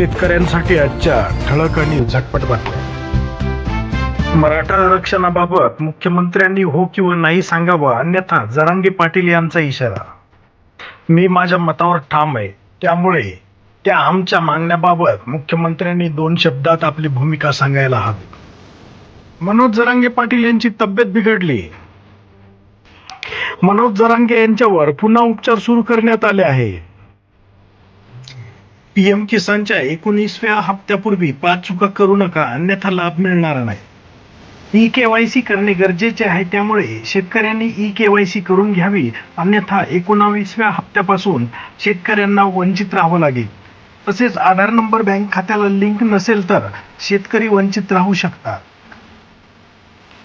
शेतकऱ्यांसाठी आजच्या ठळक आणि झटपट बातम्या. मराठा आरक्षणाबाबत मुख्यमंत्र्यांनी हो किंवा नाही सांगावं अन्यथा जरांगे पाटील यांचा इशारा. मी माझ्या मतावर ठाम आहे. त्यामुळे त्या आमच्या मागण्याबाबत मुख्यमंत्र्यांनी दोन शब्दात आपली भूमिका सांगायला हवी. मनोज जरांगे पाटील यांची तब्येत बिघडली. मनोज जरांगे यांच्यावर पुन्हा उपचार सुरू करण्यात आले आहे. पीएम किसानच्या एकोणीसव्या हप्त्यापूर्वी पाच चुका करू नका अन्यथा लाभ मिळणार नाही. ई केवायसी करणे गरजेचे आहे त्यामुळे शेतकऱ्यांनी ई केवायसी करून घ्यावी अन्यथा एकोणावीसव्या हप्त्यापासून शेतकऱ्यांना वंचित राहावं लागेल. तसेच आधार नंबर बँक खात्याला लिंक नसेल तर शेतकरी वंचित राहू शकतात.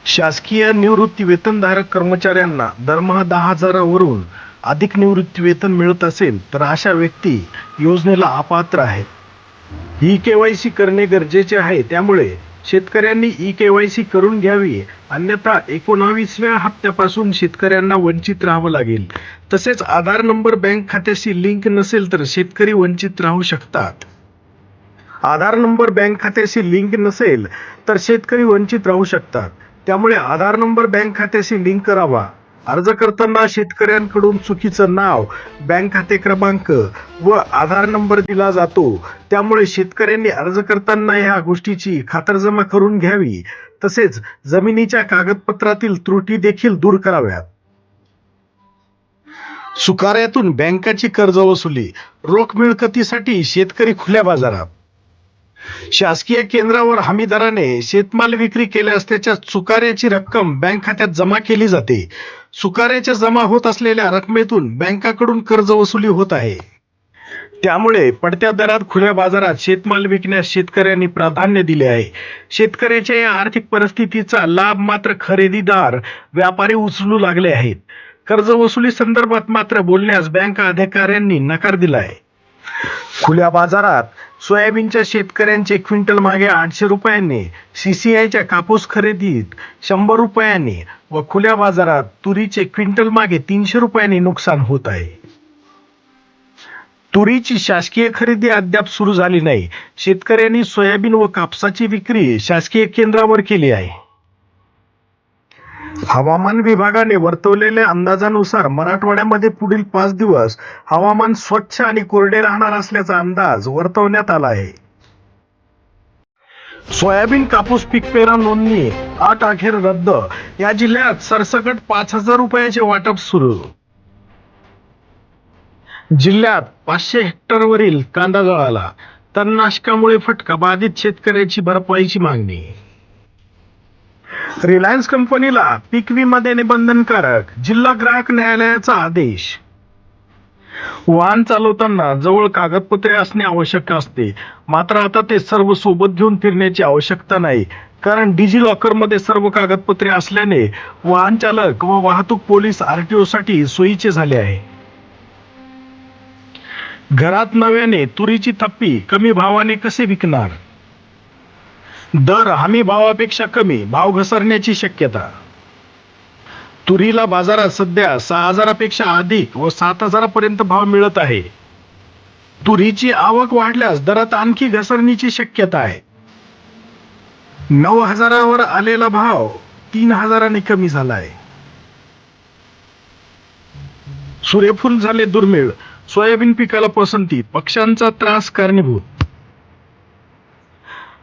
शासकीय निवृत्ती वेतनधारक कर्मचाऱ्यांना दरमहा दहा हजारावरून अधिक निवृत्ती वेतन मिळत असेल तर अशा व्यक्ती योजनेला अपात्र आहेत. ई के वाय सी करणे गरजेचे आहे. त्यामुळे शेतकऱ्यांनी ई के वाय सी करून घ्यावी. अन्यथा एकोणावीसव्या हप्त्यापासून शेतकऱ्यांना वंचित राहावं लागेल. तसेच आधार नंबर बँक खात्याशी लिंक नसेल तर शेतकरी वंचित राहू शकतात. आधार नंबर बँक खात्याशी लिंक नसेल तर शेतकरी वंचित राहू शकतात. त्यामुळे आधार नंबर बँक खात्याशी लिंक करावा. अर्ज करताना शेतकऱ्यांकडून चुकीचं नाव बँक खाते क्रमांक व आधार नंबर दिला जातो. त्यामुळे शेतकऱ्यांनी अर्ज करताना ह्या गोष्टीची खातरजमा करून घ्यावी. तसेच जमिनीच्या कागदपत्रातील त्रुटी देखील दूर कराव्यात. सुकाऱ्यातून बँकाची कर्ज वसुली रोख मिळकतीसाठी शेतकरी खुल्या बाजारात. शासकीय केंद्रावर हमीदाराने शेतमाल विक्री केल्यास त्याच्या चुकाऱ्याची रक्कम बँक खात्यात जमा केली जाते. सुकाऱ्याच्या जमा होत असलेल्या रकमेतून बँकाकडून कर्ज वसुली होत आहे. त्यामुळे पडत्या दरात खुल्या बाजारात शेतमाल विकण्यास शेतकऱ्यांनी प्राधान्य दिले आहे. शेतकऱ्याच्या या आर्थिक परिस्थितीचा लाभ मात्र खरेदीदार व्यापारी उचलू लागले आहेत. कर्ज वसुली संदर्भात मात्र बोलण्यास बँक अधिकाऱ्यांनी नकार दिला आहे. खुल्या बाजारात सोयाबीनच्या शेतकऱ्यांचे क्विंटल मागे आठशे रुपयांनी सीसीआयच्या कापूस खरेदीत शंभर रुपयांनी व खुल्या बाजारात तुरीचे क्विंटल मागे तीनशे रुपयांनी नुकसान होत आहे. तुरीची शासकीय खरेदी अद्याप सुरू झाली नाही. शेतकऱ्यांनी सोयाबीन व कापसाची विक्री शासकीय केंद्रावर केली आहे. हवामान विभागाने वर्तवलेल्या अंदाजानुसार मराठवाड्यामध्ये पुढील पाच दिवस हवामान स्वच्छ आणि कोरडे राहणार असल्याचा अंदाज वर्तवण्यात आला आहे. सोयाबीन कापूस पीक पेरा नोंदणी आठ अखेर रद्द. या जिल्ह्यात सरसकट पाच हजार रुपयाचे वाटप सुरू. जिल्ह्यात पाचशे हेक्टरवरील कांदा जळाला तणनाशकामुळे फटका बाधित शेतकऱ्याची भरपाईची मागणी. रिलायन्स कंपनीला पीक विमा देणे बंधनकारक जिल्हा ग्राहक न्यायालयाचा आदेश. वाहन चालवताना जवळ कागदपत्रे असणे आवश्यक असते. मात्र आता ते सर्व सोबत घेऊन फिरण्याची आवश्यकता नाही. कारण डिजी लॉकरमध्ये सर्व कागदपत्रे असल्याने वाहन चालक व वाहतूक पोलीस आरटीओ साठी सोयीचे झाले आहे. घरात नव्याने तुरीची थप्पी कमी भावाने कसे विकणार? दर हमी भावापेक्षा कमी भाव घसरण्याची शक्यता. तुरीला बाजारात सध्या सहा हजारापेक्षा अधिक व सात हजारापर्यंत भाव मिळत आहे. तुरीची आवक वाढल्यास दरात आणखी घसरणीची शक्यता आहे. नऊ हजारावर आलेला भाव तीन हजाराने कमी झाला आहे सूर्यफूल झाले दुर्मिळ सोयाबीन पिकाला पसंती पक्ष्यांचा त्रास कारणीभूत.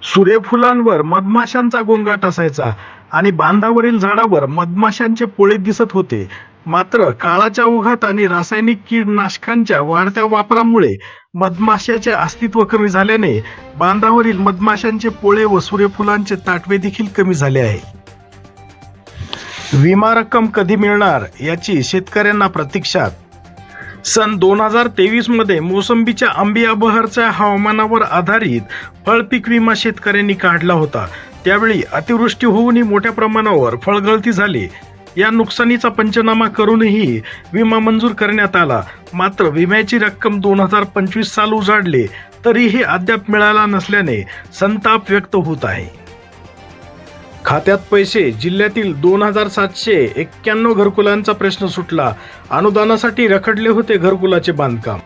सूर्यफुलांवर मधमाशांचा गोंगाट असायचा आणि बांधावरील झाडावर मधमाशांचे पोळे दिसत होते. मात्र काळाच्या ओघात आणि रासायनिक कीडनाशकांच्या वाढत्या वापरामुळे मधमाशाचे अस्तित्व कमी झाल्याने बांधावरील मधमाशांचे पोळे व सूर्यफुलांचे ताटवे देखील कमी झाले आहे. विमा रक्कम कधी मिळणार याची शेतकऱ्यांना प्रतीक्षात सन दोन हजार तेवीसमध्ये मोसंबीच्या आंबिया बहरच्या हवामानावर आधारित फळपीक विमा शेतकऱ्यांनी काढला होता. त्यावेळी अतिवृष्टी होऊनही मोठ्या प्रमाणावर फळगळती झाली. या नुकसानीचा पंचनामा करूनही विमा मंजूर करण्यात आला. मात्र विम्याची रक्कम दोन हजार पंचवीस साल उजाडले तरीही अद्याप मिळाला नसल्याने संताप व्यक्त होत आहे. खात्यात पैसे जिल्ह्यातील दोन हजार सातशे एक्क्याण्णव घरकुलांचा प्रश्न सुटला. अनुदानासाठी रखडले होते घरकुलाचे बांधकाम.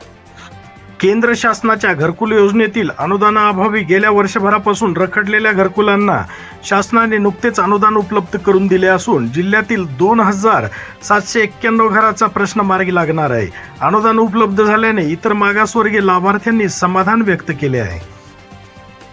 केंद्र शासनाच्या घरकुल योजनेतील अनुदानाअभावी गेल्या वर्षभरापासून रखडलेल्या घरकुलांना शासनाने नुकतेच अनुदान उपलब्ध करून दिले असून जिल्ह्यातील दोन हजार सातशे एक्क्याण्णव घराचा प्रश्न मार्गी लागणार आहे. अनुदान उपलब्ध झाल्याने इतर मागासवर्गीय लाभार्थ्यांनी समाधान व्यक्त केले आहे.